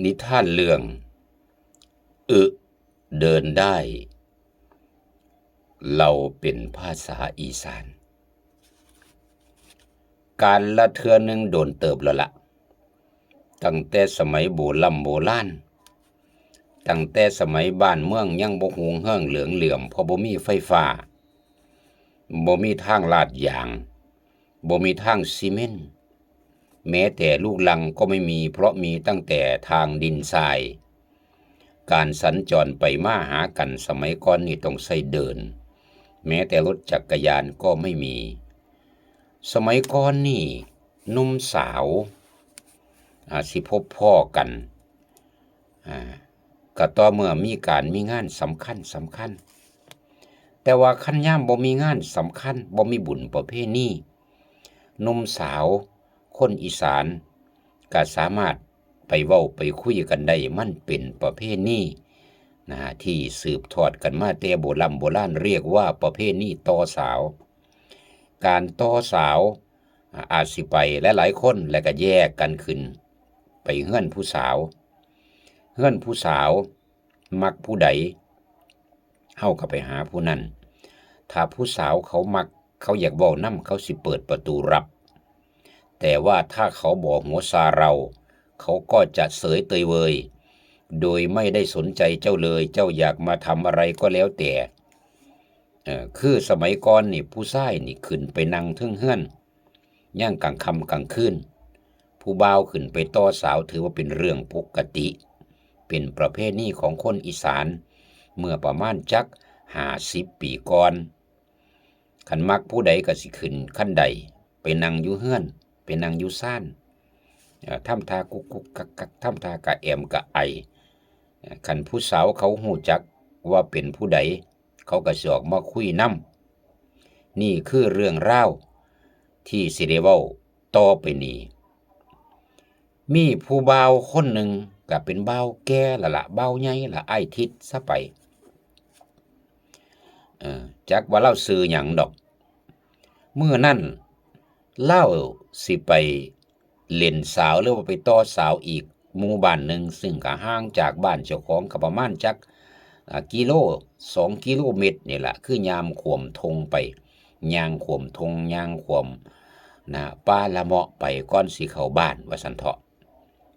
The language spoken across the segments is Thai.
นิทานเรื่อง อึเดินได้ เราเป็นภาษาอีสาน การละเทือหนึงโดนเติบแล้วละตั้งแต่สมัยโบรำโบราณตั้งแต่สมัยบ้านเมืองยังบ่หุงเฮิงเหลืองเหลื่อมพราะบ่มีไฟฟ้าบ่มีทางลาดยางบ่มีทางซีเมนต์ แม้แต่ลูกลังก็ไม่มีเพราะมีตั้งแต่ทางดินทราย การสัญจรไปมาหากันสมัยก่อนนี่ต้องใช้เดิน แม้แต่รถจักรยานก็ไม่มี สมัยก่อนนี่หนุ่มสาวอาสิพบพ่อกันก็ต่อเมื่อมีการมีงานสำคัญสำคัญ แต่ว่าขั้นย่ามบ่มีงานสำคัญบ่มีบุญประเภทนี้หนุ่มสาว คนอีสานก็สามารถไปเว้าไปคุยกันได้มันเป็นประเภทนี้นะฮะที่สืบทอดกันมาแต่โบราณโบราณเรียกว่าประเภทนี้ต่อสาว การต่อสาวอาจสิไปและหลายคนและก็แยกกันขึ้น ไปเฮื่อนผู้สาวเฮื่อนผู้สาว มักผู้ใดเฮาก็ไปหาผู้นั้นถ้าผู้สาวเขามักเขาอยากเว้านำเขาสิเปิดประตูรับ แต่ว่าถ้าเขาบอกหัวซาเรา เขาก็จะเสยเตยเวย โดยไม่ได้สนใจเจ้าเลย เจ้าอยากมาทำอะไรก็แล้วแต่คือสมัยก่อนนี่ผู้ชายนี่ขึ้นไปนั่งทึ่งเฮือนย่างกลางคำกลางคืนผู้บ่าวขึ้นไปต่อสาวถือว่าเป็นเรื่องปกติ เป็นประเภทนี้ของคนอีสาน เมื่อประมาณจักหาสิบปีก่อนขันมักผู้ใดก็สิขึ้นขั้นใดไปนั่งอยู่เฮือน ไปนั่งอยู่ซ่านเอ่อทำทากุกกุกกักกักทำทากะแอมกะไอเอ่อคันผู้สาวเขาหูจักว่าเป็นผู้ใด เขาก็สอกมาคุยนํนี่คือเรื่องราที่สิได้เว้าต่อไปนี้มีผู้บ่าวคนหนึ่งก็เป็นบ่าวแก่ละละบ่าวใหญ่ละไอทิศซะไปเจักว่าเล่าซื้อหยังดอกเมื่อนั่น เล่าสิไปเล่นสาวหรือว่าไปต่อสาวอีกหมู่บ้านหนึ่งซึ่งก็ห่างจากบ้านเจ้าของก็ประมาณจักกิโลสองกิโลเมตรนี่แหละคือยามขวมทงไปยางขวมทงยางขวมนะป้าละเมาะไปก้อนสีเขาบ้านวสันเถาะ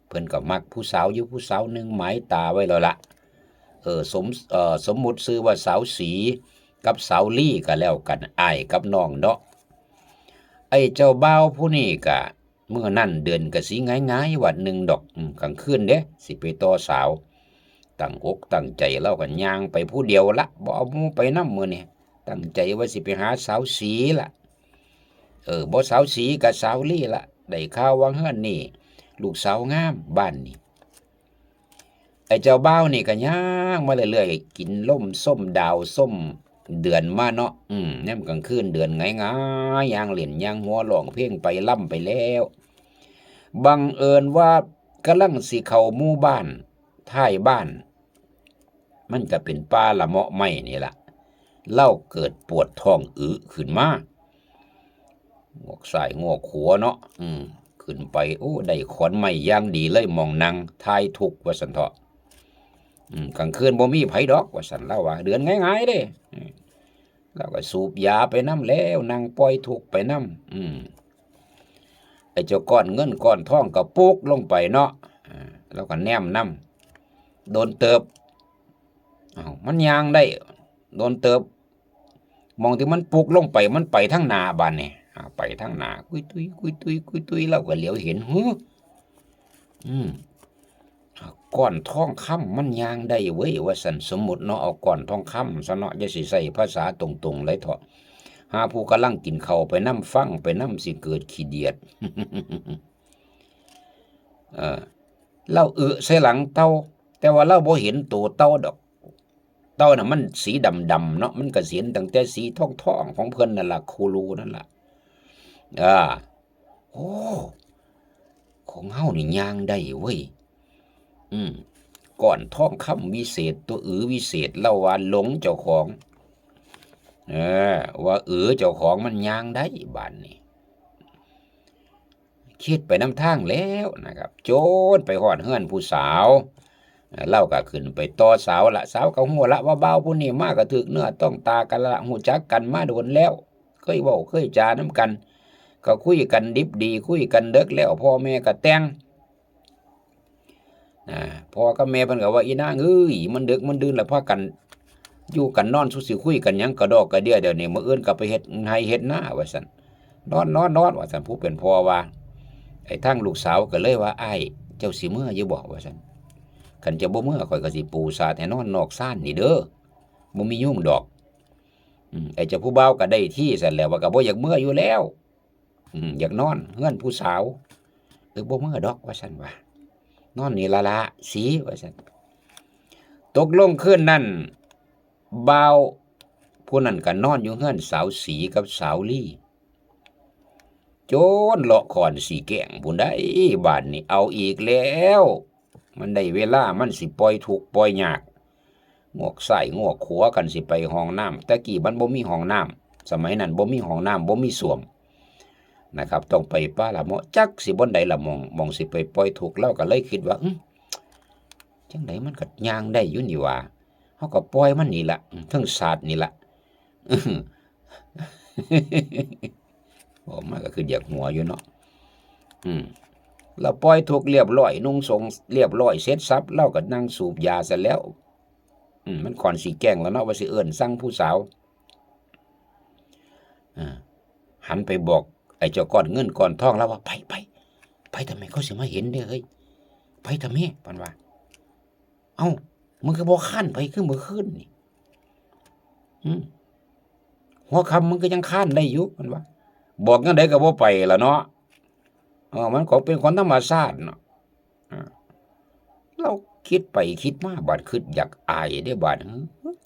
เพิ่นก็มักผู้สาวอยู่ผู้สาวหนึ่งหมายตาไว้แล้วละเออสมเออสมมุติซื้อว่าสาวสีกับสาวลี่ก็แล้วกันอ้ายกับน้องเนาะ อ้เจ้าเบ่าผู้นี้ก็เมื่อนั่นเดือนก็สิง่ายๆวันหนึ่งดอกอืมกลางคืนเด้สิไปต่อสาวตั้งอกตั้งใจเล่ากันย่างไปผู้เดียวละบ่เอามูไปนำมื้อนี้ตั้งใจว่าสิไปหาสาวสีละเออบ่สาวสีกับสาวลี่ละได้ข่าวว่าเฮือนนี่ ลูกสาวงามบ้านนี่ไอ้เจ้าเบ่านี่ก็ย่างมาเรื่อยๆกินล่มส้มดาวส้ม เดือนมาเนาะอืมแนมกลางคืนเดือนง่ายๆย่างเล่นย่างหัวร้องเพลงไปล่ำไปแล้ว บังเอิญว่ากำลังสิเข้ามู่บ้านท้ายบ้าน มันก็เป็นป่าละเมาะไม้นี่ล่ะเล่าเกิดปวดท้องอึขึ้นมางอกสายงอกขัวเนาะอืมขึ้นไป โอ้ ได้ขอนไม้ย่างดีเลยมองนางทายทุกข์ว่าสันเถาะ กลางคืนบ่มีไผดอกว่าสันเล่าว่า เดือนง่ายๆเด้เราก็สูบยาไปน้ำแล้วนางปล่อยทุกไปน้ำอืมไอ้เจ้าก้อนเงินก้อนทองก็ปุกลงไปเนาะอ่าแล้วก็แนมน้ำโดนเติบอ้าวมันยางได้ โดนเติบ มองที่มันปุกลงไปมันไปทั้งนาบานเนี่อ่าไปทั้งนา คุยตุยคุยตุยคุยตุยเราก็เหลียวเห็นฮึอืมอ่า ก้อนทองคำมันยางได้เว้ยว่าสันสมมุติเนาะเอาก้อนทองคำซะเนาะอย่าสิใส่ภาษาตรงๆเลยเถอะหาผู้กำลังกินข้าวไปน้ำฟังไปน้ำสิเกิดขี้เดียดเออเราเอือใส่หลังเต้า แต่ว่าเราบ่เห็นตัวเต้าดอกเต้าน่ะมันสีดำดำๆเนาะมันก็เสียนตั้งแต่สีทองทองของเพิ่นนั่นล่ะคูรูนั่นล่ะอ่าโอ้ของเฮานี่ย่างได้เว้ย อืมก่อนทองคำวิเศษตัวอือวิเศษเล่าว่าหลงเจ้าของเออว่าเออเจ้าของมันยางได้บานนี้คิดไปน้ำทางแล้วนะครับ โจนไปหอดเฮือนผู้สาวเล่าก็ขึ้นไปต่อสาวละสาวก็หัวละว่าเบาผู้นี้มากก็ถึกเนื้อต้องตากันละหูจักกันมาโดนแล้ว เคยเว้าเคยจาน้ำกัน ก็คุยกันดิบดี คุยกันเด็กแล้วพ่อแม่ก็แต่ง อ่าพอกับแม่เพิ่นก็ว่าอีนางเอ้ยมันดึกมันดื่นแล้วพากัน อยู่กันนอนสุสิคุยกันหยังกระดอกกระเดียเดี๋ยวนี้มื้ออื่นก็ไปเฮ็ดให้เฮ็ดหน้าว่าซั่นนอนนอนนอนว่าซั่นผู้เป็นพ่อว่าไอ้ทั้งลูกสาวก็เลยว่าไอ้เจ้าสิเมื่ออยู่บ่ว่าซั่นคันจะบ่เมื่อข่อยก็สิปูสาดให้นอนนอกซ่านนี่เด้อบ่มียุ่งดอกอืมไอ้เจ้าผู้เบ่าก็ได้ที่ซั่นแล้วว่าก็บ่อยากเมื่ออยู่แล้วอืมอยากนอนเฮือนผู้สาวเออบ่เมื่อดอกว่าซั่นว่า นอนนี่ละละสีว่าซั่นตกลงคืนนั้นเบาผู้นั้นก็นอนอยู่เฮือนสาวสีกับสาวลี่โจนเลาะขอนสีแกงบุญได้บานนี่เอาอีกแล้ว มันได้เวลามันสิปล่อยถูกปล่อยยากงวกใส่งวกขัวกันสิไปห้องน้ำแต่กี้มันบ่มีห้องน้ำสมัยนั้นบ่มีห้องน้ำบ่มีสวม นะครับต้องไปป้าละมาะจักสิบนใดละมองมองสิไปปล่อยถูกข์เราก็เลยคิดว่าจังไดมันก็ย่างได้อยู่นี่ว่าเฮาก็ปล่อยมันนี่ละทั้งศาสตร์นี่ละอื้อบอกมาก็คืออยากหัวอยู่เนาะอืมเราปล่อยถูกเรียบร้อย นุ่งทรงเรียบร้อยเสร็จสับเล่าก็นั่งสูบยาซะแล้ว อืมมันก่อนสีแกงแล้วเนาะว่าสิเอิ้นสั่งผู้สาวอ่าหันไปบอก อ้เจ้าก้อนเงินก้อนทองแล้วว่าไปไปไปทำไมเขาสิมาเห็นเด้อเฮ้ยไปทำไมปันว่า เอ้ามึงก็บอกข้านไปขึ้นมือขึ้นนี่หัวคำมึงก็ยังข้านได้อยู่มันว่า บอกงั้นได้ก็บ่ไปละเนาะเออมันก็เป็นคนธรรมชาติเนาะเราคิดไปคิดมาบาดคิดอยากอายได้บาด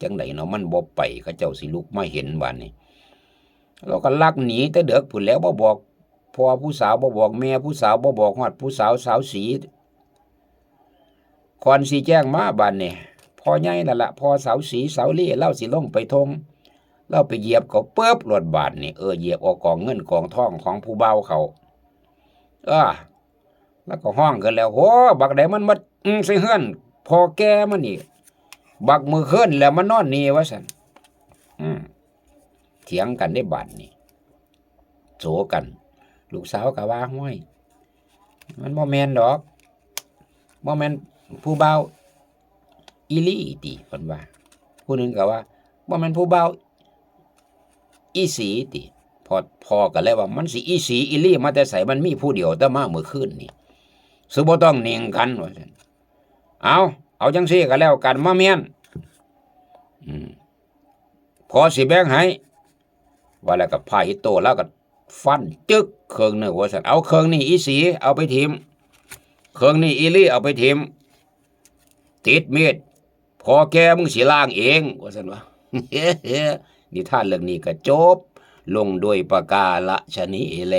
จังไดเนาะมันบ่ไปเขาเจ้าสิลุกมาเห็นบาดนี้ เราก็ลักหนีแต่เด็กพุ่นแล้วบ่บอกพ่อผู้สาวบ่บอกแม่ผู้สาวบ่บอกฮอดผู้สาวสาวสีคอนสิแจ้งมาบาดนี้พ่อใหญ่นั่นละพ่อสาวสีสาวเล่เล่าสิลงไปทงเราไปเหยียบเขาเปิ๊บรถบาทนี่เออเหยียบออกกองเงินกองทองของผู้เบาเขาเออแล้วก็ห้องกันแล้วโหบักใดมันมาอืมใส่เฮือนพอแกมันนี่บักมือขึ้นแล้วมันนอนนี่วะสันอืม เถียงกันได้บาทนี่โจกัน ลูกสาวก็ว่าห้วย มันบ่แมนดอกบ่แมนผู้เบาอีลี่ติเพิ่นว่า ผู้หนึงก็ว่าบ่แมนผู้เบาอีสีติพอพอกันแล้วว่ามันสิอีสีอีลี่มาแต่ใส่มันมีผู้เดียวแต่มาเมื่อคืนนี่สุบ่ต้องเนียงกันว่าเอาเอาจังซี่ก็แล้วกันมาเมียนอืมพอสิแบ่งให้ ว่าแล้วก็พาหิโตแล้วก็ฟันจึกเครื่องหนึงว่าซั่นเอาเครื่องนี้อีสีเอาไปทิมเครื่องนี้อีลี่เอาไปทิมติดมีดพอแกมึงสิล้างเองว่าซั่นว่านิทานเรื่องนี้ก็จบ ลงด้วยประกาละชนิแล